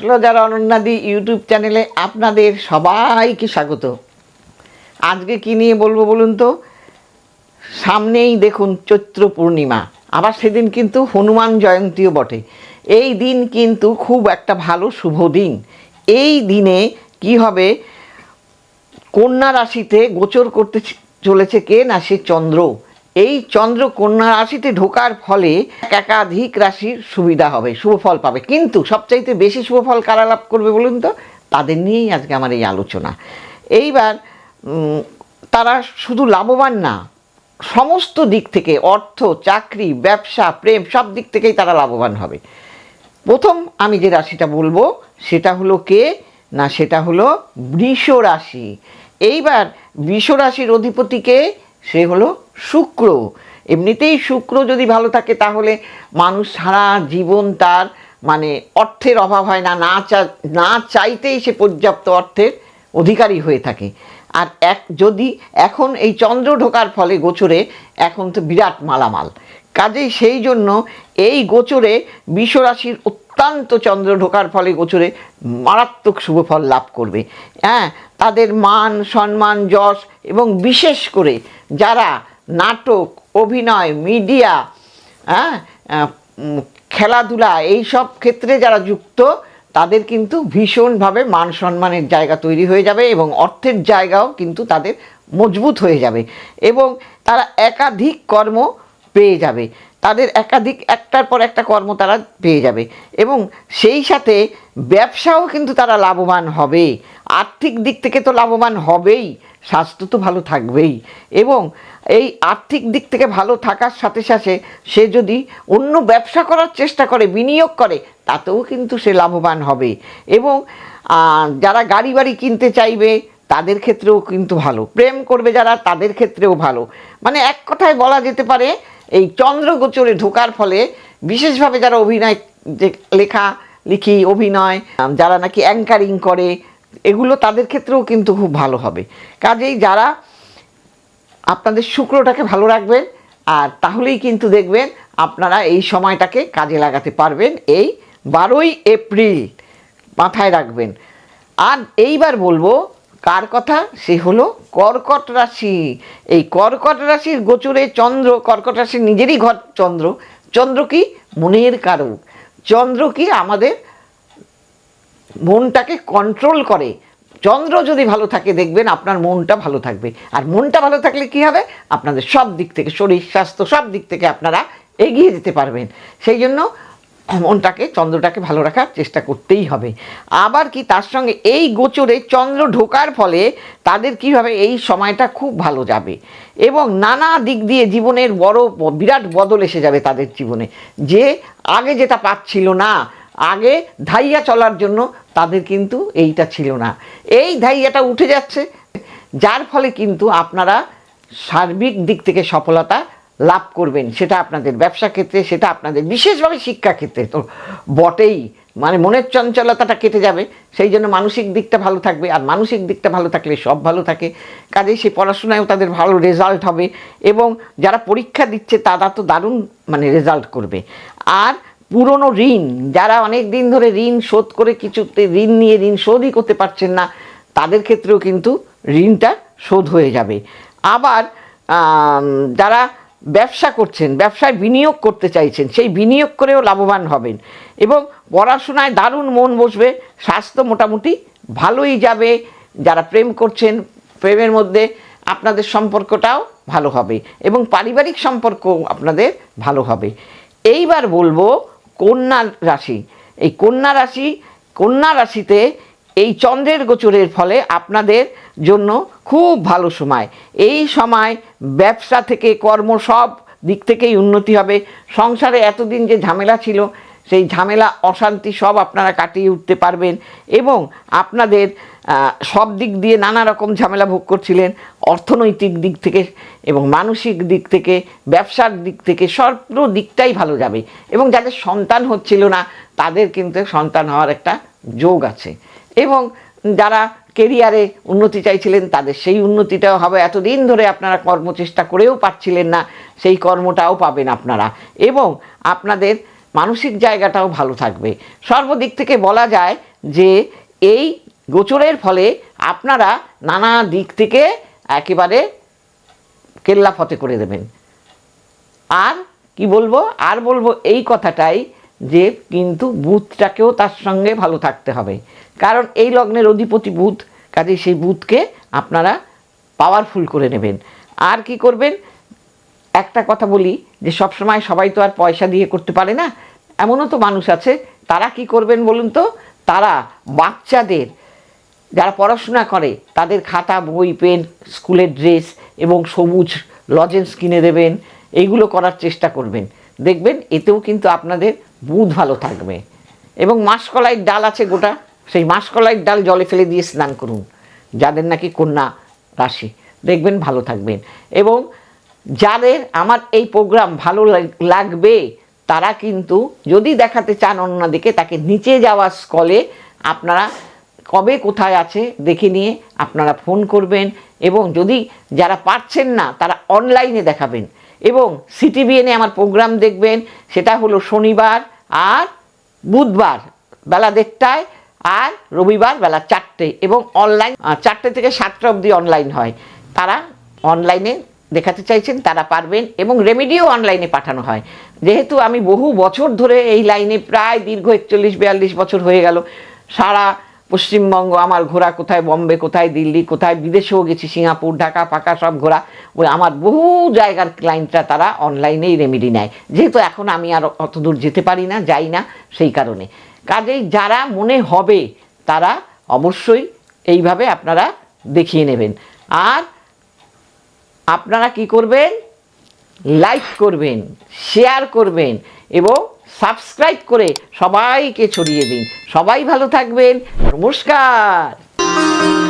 Astrologer অনন্যাদি YouTube চ্যানেলে আপনাদের সবাইকে স্বাগত। আজকে কি নিয়ে বলব বলুন তো? সামনেই দেখুন চৈত্র পূর্ণিমা, আবার সেদিন কিন্তু হনুমান জয়ন্তীও বটে। এই দিন কিন্তু খুব একটা ভালো শুভ দিন। এই দিনে কি হবে? কন্যা রাশিতে গোচর করতে চলেছে কে না? সে চন্দ্র। এই চন্দ্র কন্যা রাশিতে ঢোকার ফলে একাধিক রাশির সুবিধা হবে, শুভ ফল পাবে। কিন্তু সবচাইতে বেশি শুভ ফল কারা লাভ করবে বলুন তো? তাদের নিয়েই আজকে আমার এই আলোচনা। এইবার তারা শুধু লাভবান না, সমস্ত দিক থেকে অর্থ, চাকরি, ব্যবসা, প্রেম, সব দিক থেকেই তারা লাভবান হবে। প্রথম আমি যে রাশিটা বলব, সেটা হলো কে? না, সেটা হলো বৃষ রাশি। এইবার বৃষ রাশির অধিপতিকে সে হলো শুক্র। এমনিতেই শুক্র যদি ভালো থাকে, তাহলে মানুষ সারা জীবন তার মানে অর্থের অভাব হয় না না চা, না চাইতেই সে পর্যাপ্ত অর্থের অধিকারী হয়ে থাকে। আর এক, যদি এখন এই চন্দ্র ঢোকার ফলে গোচরে এখন তো বিরাট মালামাল। কাজেই সেই জন্য এই গোচরে বিশ্বরাশির অত্যন্ত চন্দ্র ঢোকার ফলে গোচরে মারাত্মক শুভফল লাভ করবে। হ্যাঁ তাদের মান, সম্মান, যশ এবং বিশেষ করে যারা নাটক, অভিনয়, মিডিয়া হ্যাঁ খেলাধুলা এই সব ক্ষেত্রে যারা যুক্ত, তাদের কিন্তু ভীষণভাবে মান সম্মানের জায়গা তৈরি হয়ে যাবে এবং অর্থের জায়গাও কিন্তু তাদের মজবুত হয়ে যাবে এবং তারা একাধিক কর্ম পেয়ে যাবে। তাদের একাধিক, একটার পর একটা কর্ম তারা পেয়ে যাবে। এবং সেই সাথে ব্যবসাও কিন্তু তারা লাভবান হবে। আর্থিক দিক থেকে তো লাভবান হবেই, স্বাস্থ্য তো ভালো থাকবেই। এবং এই আর্থিক দিক থেকে ভালো থাকার সাথে সাথে সে যদি অন্য ব্যবসা করার চেষ্টা করে, বিনিয়োগ করে, তাতেও কিন্তু সে লাভবান হবে। এবং যারা গাড়ি বাড়ি কিনতে চাইবে, তাদের ক্ষেত্রেও কিন্তু ভালো। প্রেম করবে যারা, তাদের ক্ষেত্রেও ভালো। মানে এক কথায় বলা যেতে পারে এই চন্দ্রগোচরে ঢোকার ফলে বিশেষভাবে যারা অভিনয় যে লেখা, লিখি, অভিনয় যারা নাকি অ্যাঙ্কারিং করে, এগুলো তাদের ক্ষেত্রেও কিন্তু খুব ভালো হবে। কাজেই যারা আপনাদের শুক্রটাকে ভালো রাখবেন, আর তাহলেই কিন্তু দেখবেন আপনারা এই সময়টাকে কাজে লাগাতে পারবেন এই বারোই এপ্রিল মাথায় রাখবেন। আর এইবার বলব কার কথা? সে হলো কর্কট রাশি। এই কর্কট রাশির গোচরে চন্দ্র, কর্কট রাশির নিজেরই ঘর চন্দ্র। চন্দ্র কি? মনের কারক। চন্দ্র কি? আমাদের মনটাকে কন্ট্রোল করে। চন্দ্র যদি ভালো থাকে, দেখবেন আপনার মনটা ভালো থাকবে। আর মনটা ভালো থাকলে কি হবে? আপনাদের সব দিক থেকে, শরীর, স্বাস্থ্য সব দিক থেকে আপনারা এগিয়ে যেতে পারবেন। সেই জন্য মনটাকে চন্দ্রটাকে ভালো রাখার চেষ্টা করতেই হবে। আবার কি, তার সঙ্গে এই গোচরে চন্দ্র ঢোকার ফলে তাদের কীভাবে এই সময়টা খুব ভালো যাবে এবং নানা দিক দিয়ে জীবনের বড়, বিরাট বদল এসে যাবে তাদের জীবনে। যে আগে যেটা পাচ্ছিল না, আগে ধাইয়া চলার জন্য তাদের কিন্তু এইটা ছিল না। এই ধাইয়াটা উঠে যাচ্ছে, যার ফলে কিন্তু আপনারা সার্বিক দিক থেকে সফলতা লাভ করবেন, সেটা আপনাদের ব্যবসা ক্ষেত্রে, সেটা আপনাদের বিশেষভাবে শিক্ষা ক্ষেত্রে। তো বটেই মানে মনের চঞ্চলতাটা কেটে যাবে, সেই জন্য মানসিক দিকটা ভালো থাকবে, আর মানসিক দিকটা ভালো থাকলে সব ভালো থাকে। কাজেই সেই পড়াশোনায়ও তাদের ভালো রেজাল্ট হবে, এবং যারা পরীক্ষা দিচ্ছে, তারা তো দারুণ মানে রেজাল্ট করবে। আর পুরনো ঋণ, যারা অনেক দিন ধরে ঋণ শোধ করে কিছুতে ঋণ নিয়ে ঋণ শোধই করতে পারছেন না, তাদের ক্ষেত্রেও কিন্তু ঋণটা শোধ হয়ে যাবে। আবার যারা ব্যবসা করছেন, ব্যবসায় বিনিয়োগ করতে চাইছেন, সেই বিনিয়োগ করেও লাভবান হবেন। এবং পড়াশোনায় দারুণ মন বসবে, স্বাস্থ্য মোটামুটি ভালোই যাবে, যারা প্রেম করছেন, প্রেমের মধ্যে আপনাদের সম্পর্কটাও ভালো হবে এবং পারিবারিক সম্পর্ক আপনাদের ভালো হবে। এইবার বলব, কন্যা রাশি, এই কন্যা রাশি, কন্যা রাশিতে এই চন্দ্রের গোচরের ফলে আপনাদের জন্য খুব ভালো সময়। এই সময় ব্যবসা থেকে কর্ম সব দিক থেকেই উন্নতি হবে। সংসারে এতদিন যে ঝামেলা ছিল, সেই ঝামেলা, অশান্তি সব আপনারা কাটিয়ে উঠতে পারবেন এবং আপনাদের সব দিক দিয়ে নানা রকম ঝামেলা ভোগ করছিলেন, অর্থনৈতিক দিক থেকে এবং মানসিক দিক থেকে, ব্যবসার দিক থেকে, সর্ব দিকটাই ভালো যাবে। এবং যাদের সন্তান হচ্ছিল না, তাদের কিন্তু সন্তান হওয়ার একটা যোগ আছে। এবং যারা কেরিয়ারে উন্নতি চাইছিলেন, তাদের সেই উন্নতিটাও হবে। এতদিন ধরে আপনারা কর্মচেষ্টা করেও পাচ্ছিলেন না, সেই কর্মটাও পাবেন আপনারা। এবং আপনাদের মানসিক জায়গাটাও ভালো থাকবে। সর্বদিক থেকে বলা যায় যে, এই গোচরের ফলে আপনারা নানা দিক থেকে একেবারে কেল্লা ফতে করে দেবেন। আর কি বলব? আর বলব এই কথাটাই যে কিন্তু বুথটাকেও তার সঙ্গে ভালো থাকতে হবে। কারণ এই লগ্নের অধিপতি বুথ কাজে সেই বুথকে আপনারা পাওয়ারফুল করে নেবেন। আর কি করবেন? একটা কথা বলি, যে সবসময় সবাই তো আর পয়সা দিয়ে করতে পারে না। এমনও তো মানুষ আছে, তারা কি করবেন বলুন তো? তারা বাচ্চাদের, যারা পড়াশোনা করে, তাদের খাতা, বই, পেন, স্কুলের ড্রেস এবং সবুজ লজেন্স কিনে দেবেন। এইগুলো করার চেষ্টা করবেন। দেখবেন এতেও কিন্তু আপনাদের বুধ ভালো থাকবে। এবং মাসকলাইয়ের ডাল আছে গোটা, সেই মাসকলাইয়ের ডাল জলে ফেলে দিয়ে স্নান করুন। যাদের নাকি কন্যা রাশি, দেখবেন ভালো থাকবেন। এবং যাদের আমার এই প্রোগ্রাম ভালো লাগ- লাগবে, তারা কিন্তু যদি দেখাতে চান অন্যদিকে, তাকে নিচে যাওয়া স্কলে আপনারা কবে কোথায় আছে দেখে নিয়ে আপনারা ফোন করবেন। এবং যদি যারা পারছেন না, তারা অনলাইনে দেখাবেন। এবং সিটিভিএনে আমার প্রোগ্রাম দেখবেন, সেটা হলো শনিবার আর বুধবার, বেলা দেড়টায় আর রবিবার বেলা চারটে এবং অনলাইন চারটে থেকে সাতটা অবধি অনলাইন হয়। তারা অনলাইনে দেখাতে চাইছেন, তারা পারবেন এবং রেমিডিও অনলাইনে পাঠানো হয়। যেহেতু আমি বহু বছর ধরে এই লাইনে প্রায় দীর্ঘ একচল্লিশ, বিয়াল্লিশ বছর হয়ে গেল, সারা পশ্চিমবঙ্গ, আমার ঘোরা কোথায়, বম্বে কোথায়, দিল্লি কোথায়, বিদেশেও গেছি, সিঙ্গাপুর, ঢাকা, ফাঁকা, সব ঘোরা ওই আমার বহু জায়গার ক্লায়েন্টরা তারা অনলাইনেই রেমেডি নেয়। যেহেতু এখন আমি আর অত দূর যেতে পারি না, যাই না, সেই কারণে। কাজেই যারা মনে হবে, তারা অবশ্যই এইভাবে আপনারা দেখিয়ে নেবেন। আর আপনারা কি করবেন? লাইক করবেন শেয়ার করবেন এবং সাবস্ক্রাইব করে সবাইকে ছড়িয়ে দিন। সবাই ভালো থাকবেন। নমস্কার।